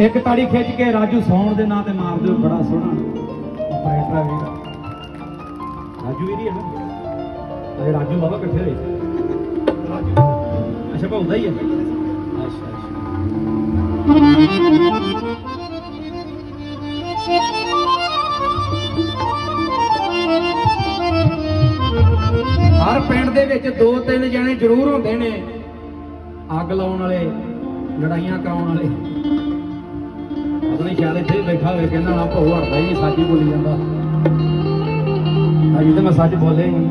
ਇੱਕ ਤਾੜੀ ਖਿੱਚ ਕੇ ਰਾਜੂ ਸੌਣ ਦੇ ਨਾਂ ਤੇ ਮਾਰ ਦਿਓ, ਬੜਾ ਸੋਹਣਾ। ਆਪਰੇਟਰ ਹੈ ਵੀਰ। ਰਾਜੂ ਵੀਰ ਹੀ ਹੈ ਨਾ? ਅਜੇ ਰਾਜੂ ਬਾਬਾ ਇਕੱਠੇ ਹੋਏ ਅੱਛਾ ਭਾਉਦਾ ਹੀ ਹੈ। ਅੱਛਾ। ਹਰ ਪਿੰਡ ਦੇ ਵਿੱਚ ਦੋ ਤਿੰਨ ਜਣੇ ਜ਼ਰੂਰ ਹੁੰਦੇ ਨੇ। ਅੱਗ ਲਾਉਣ ਵਾਲੇ, ਲੜਾਈਆਂ ਕਰਾਉਣ ਵਾਲੇ। ਆਪਣੇ ਸ਼ਾਲੇ ਤੇ ਬੈਠਾ ਹੋਵੇ ਕਹਿੰਦਾ ਨਾ ਭੋ ਹਟਦਾ ਹੀ ਸੱਚ ਹੀ ਬੋਲੀ ਜਾਂਦਾ। ਅਜੀ ਤਾਂ ਮੈਂ ਸੱਚ ਬੋਲਿਆ ਹੀ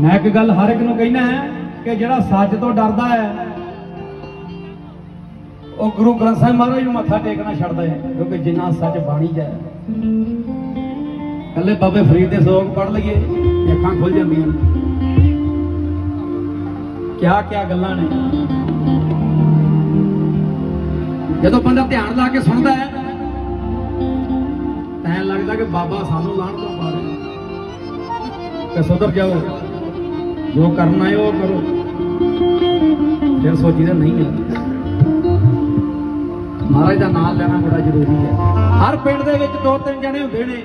ਮੈਂ ਇੱਕ ਗੱਲ ਹਰ ਇੱਕ ਨੂੰ ਕਹਿਣਾ ਹੈ ਕਿ ਜਿਹੜਾ ਸੱਚ ਤੋਂ ਡਰਦਾ ਹੈ, ਉਹ ਗੁਰੂ ਗ੍ਰੰਥ ਸਾਹਿਬ ਮਹਾਰਾਜ ਨੂੰ ਮੱਥਾ ਟੇਕਣਾ ਛੱਡਦਾ ਹੈ, ਕਿਉਂਕਿ ਜਿੰਨਾ ਸੱਚ ਬਾਣੀ ਜਾਏ ਕੱਲੇ ਬਾਬੇ ਫਰੀਦ ਦੇ ਸੋਗ ਪੜ ਲਈਏ ਅੱਖਾਂ ਖੁੱਲ ਜਾਂਦੀਆਂ ਕਿਆ ਕਿਆ ਗੱਲਾਂ ਨੇ। ਜਦੋਂ ਬੰਦਾ ਧਿਆਨ ਲਾ ਕੇ ਸੁਣਦਾ ਹੈ ਤਾਂ ਐਂ ਲੱਗਦਾ ਕਿ ਬਾਬਾ ਸਾਨੂੰ ਲਾਣ ਤੋਂ ਮਾਰੇ ਤੇ ਸੁਧਰ ਜਾਓ। ਜੋ ਕਰਨਾ ਹੈ, ਉਹ ਕਰੋ। ਫਿਰ ਸੋਚੀਦਾ ਨਹੀਂ ਹੈ। ਮਹਾਰਾਜ ਦਾ ਨਾਮ ਲੈਣਾ ਬੜਾ ਜ਼ਰੂਰੀ ਹੈ। ਹਰ ਪਿੰਡ ਦੇ ਵਿੱਚ ਦੋ ਤਿੰਨ ਜਣੇ ਹੁੰਦੇ ਨੇ।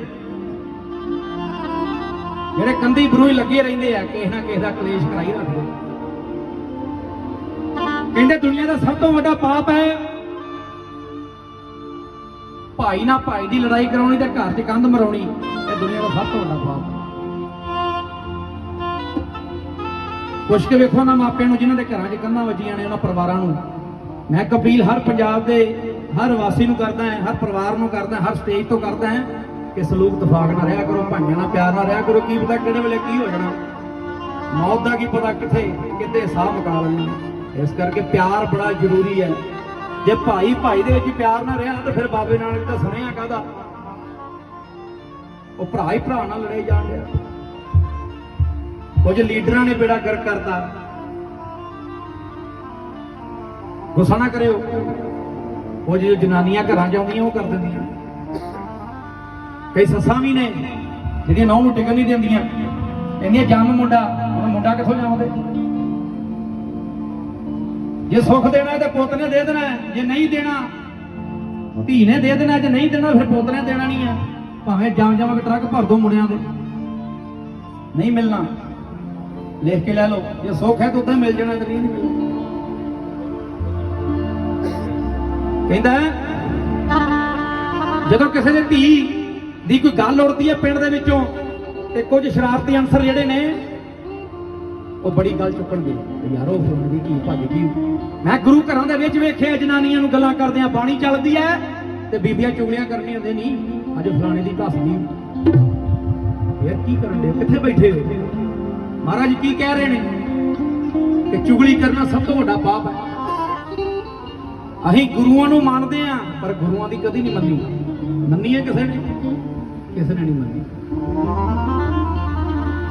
ਜਿਹੜੇ ਕੰਦੀ ਬਰੂਈ ਲੱਗੇ ਰਹਿੰਦੇ ਆ, ਕਿਸੇ ਨਾ ਕਿਸੇ ਦਾ ਕਲੇਸ਼ ਕਰਾਈ ਰੱਖਦੇ ਕਹਿੰਦੇ ਦੁਨੀਆ ਦਾ ਸਭ ਤੋਂ ਵੱਡਾ ਪਾਪ ਹੈ ਭਾਈ ਨਾਲ ਭਾਈ ਦੀ ਲੜਾਈ ਕਰਾਉਣੀ ਤੇ ਘਰ 'ਚ ਕੰਧ ਮਰਾਉਣੀ, ਇਹ ਦੁਨੀਆ ਦਾ ਸਭ ਤੋਂ ਵੱਡਾ ਪਾਪ। ਹੈ ਪੁੱਛ ਕੇ ਵੇਖੋ ਨਾ ਮਾਪਿਆਂ ਨੂੰ, ਜਿਨ੍ਹਾਂ ਦੇ ਘਰਾਂ 'ਚ ਕੰਧਾਂ ਵੱਜੀਆਂ ਨੇ, ਉਹਨਾਂ ਪਰਿਵਾਰਾਂ ਨੂੰ। ਮੈਂ ਇੱਕ ਅਪੀਲ ਹਰ ਪੰਜਾਬ ਦੇ, ਹਰ ਵਾਸੀ ਨੂੰ ਕਰਦਾ ਹਾਂ, ਹਰ ਪਰਿਵਾਰ ਨੂੰ ਕਰਦਾ ਹਰ ਸਟੇਜ ਤੋਂ ਕਰਦਾ ਹਾਂ ਕਿ ਸਲੂਕ ਤਫਾਕ ਨਾਲ ਰਿਹਾ ਕਰੋ ਭਾਈਆਂ ਨਾਲ ਪਿਆਰ ਨਾਲ ਰਿਹਾ ਕਰੋ, ਕੀ ਪਤਾ ਕਿਹੜੇ ਵੇਲੇ ਕੀ ਹੋ ਜਾਣਾ। ਮੌਤ ਦਾ ਕੀ ਪਤਾ ਕਿੱਥੇ ਕਿੱਥੇ ਸਾਹ ਮੁਕਾ ਲੈਣਾ ਇਸ ਕਰਕੇ ਪਿਆਰ ਬੜਾ ਜ਼ਰੂਰੀ ਹੈ। ਜੇ ਭਾਈ ਭਾਈ ਦੇ ਵਿੱਚ ਪਿਆਰ ਨਾਲ ਰਿਹਾ ਤਾਂ ਫਿਰ ਬਾਬੇ ਨਾਨਕ ਦਾ ਸੁਣਿਆ ਕਾਦਾ ਉਹ ਭਰਾ ਹੀ ਭਰਾ ਨਾਲ ਲੜੇ ਜਾਣ ਡਿਆ। ਕੁਝ ਲੀਡਰਾਂ ਨੇ ਬੇੜਾ ਗਰਕ ਕਰਤਾ। ਗੁੱਸਾ ਨਾ ਕਰਿਓ। ਉਹ ਜੋ ਜਨਾਨੀਆਂ ਘਰਾਂ ਚ ਆਉਂਦੀਆਂ, ਉਹ ਕਰ ਦਿੰਦੀਆਂ। ਕਈ ਸੱਸਾਂ ਵੀ ਨੇ, ਜਿਹੜੀਆਂ ਨੌਂ ਨੂੰ ਟਿਕਣ ਨਹੀਂ ਦਿੰਦੀਆਂ। ਕਹਿੰਦੀਆਂ ਜੰਮ ਮੁੰਡਾ, ਹੁਣ ਮੁੰਡਾ ਕਿੱਥੋਂ ਜਾਉਂਦੇ ਜੇ ਸੁੱਖ ਦੇਣਾ ਹੈ ਪੁੱਤ ਨੇ ਦੇ ਦੇਣਾ, ਜੇ ਨਹੀਂ ਦੇਣਾ, ਧੀ ਨੇ ਦੇ ਦੇਣਾ, ਜੇ ਨਹੀਂ ਦੇਣਾ ਫਿਰ ਪੁੱਤ ਨੇ ਦੇਣਾ ਨਹੀਂ ਆ। ਭਾਵੇਂ ਜਮ ਜਮ ਕੇ ਟਰੱਕ ਭਰ ਦੋ ਮੁੰਡਿਆਂ ਦੇ। ਨਹੀਂ ਮਿਲਣਾ। ਲਿਖ ਕੇ ਲੈ ਲਓ। ਜੇ ਸੁੱਖ ਹੈ ਤਾਂ ਉਦਾਂ ਮਿਲ ਜਾਣਾ ਨਹੀਂ ਮਿਲਣਾ। ਕਹਿੰਦਾ ਜਦੋਂ ਕਿਸੇ ਦੇ ਧੀ ਦੀ ਕੋਈ ਗੱਲ ਉੜਦੀ ਹੈ ਪਿੰਡ ਦੇ ਵਿੱਚੋਂ, ਤੇ ਕੁਝ ਸ਼ਰਾਰਤੀ ਅਨਸਰ ਜਿਹੜੇ ਨੇ ਉਹ ਬੜੀ ਗੱਲ ਚੁੱਕਣਗੇ ਵੀ ਯਾਰੋ ਫਲਾਣੇ ਦੀ ਕੀ ਭੱਜ ਗਈ। ਮੈਂ ਗੁਰੂ ਘਰਾਂ ਦੇ ਵਿੱਚ ਵੇਖਿਆ, ਜਨਾਨੀਆਂ ਨੂੰ ਗੱਲਾਂ ਕਰਦਿਆਂ ਬਾਣੀ ਚੱਲਦੀ ਐ ਤੇ ਬੀਬੀਆਂ ਚੁਗਲੀਆਂ ਕਰਨੀਆਂ ਹੁੰਦੇ ਨਹੀਂ ਅੱਜ ਫਲਾਣੇ ਦੀ ਦੱਸਦੀ ਯਾਰ ਕੀ ਕਰਨ ਦੇ ਕਿੱਥੇ ਬੈਠੇ ਹੋ? ਮਹਾਰਾਜ ਕੀ ਕਹਿ ਰਹੇ ਨੇ? ਕਿ ਚੁਗਲੀ ਕਰਨਾ ਸਭ ਤੋਂ ਵੱਡਾ ਪਾਪ ਹੈ ਅਸੀਂ ਗੁਰੂਆਂ ਨੂੰ ਮੰਨਦੇ ਆ, ਪਰ ਗੁਰੂਆਂ ਦੀ ਕਦੀ ਨਹੀਂ ਮੰਨੀ। ਮੰਨੀ ਹੈ ਕਿਸੇ ਨੇ? ਕਿਸੇ ਨੇ ਨਹੀਂ ਮੰਨੀ।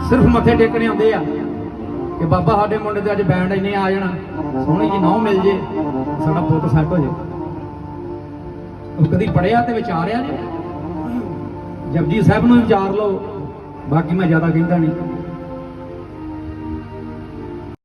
ਸਿਰਫ ਮੱਥੇ ਟੇਕਣੇ ਆਉਂਦੇ ਆ। ਕਿ ਬਾਬਾ ਸਾਡੇ ਮੁੰਡੇ ਤੇ ਅੱਜ ਬੈਂਡ ਇੰਨੇ ਆ ਜਾਣਾ, ਸੋਹਣੀ ਜੀ ਨੌ ਮਿਲ ਜੇ, ਸਾਡਾ ਪੁੱਤ ਸੈੱਟ ਹੋ ਜੇ। ਉਹ ਕਦੀ ਪੜਿਆ ਤੇ ਵਿਚਾਰਿਆ ਨੇ ਜਪਜੀ ਸਾਹਿਬ ਨੂੰ ਵਿਚਾਰ ਲਓ, ਬਾਕੀ ਮੈਂ ਜ਼ਿਆਦਾ ਕਹਿੰਦਾ ਨਹੀਂ।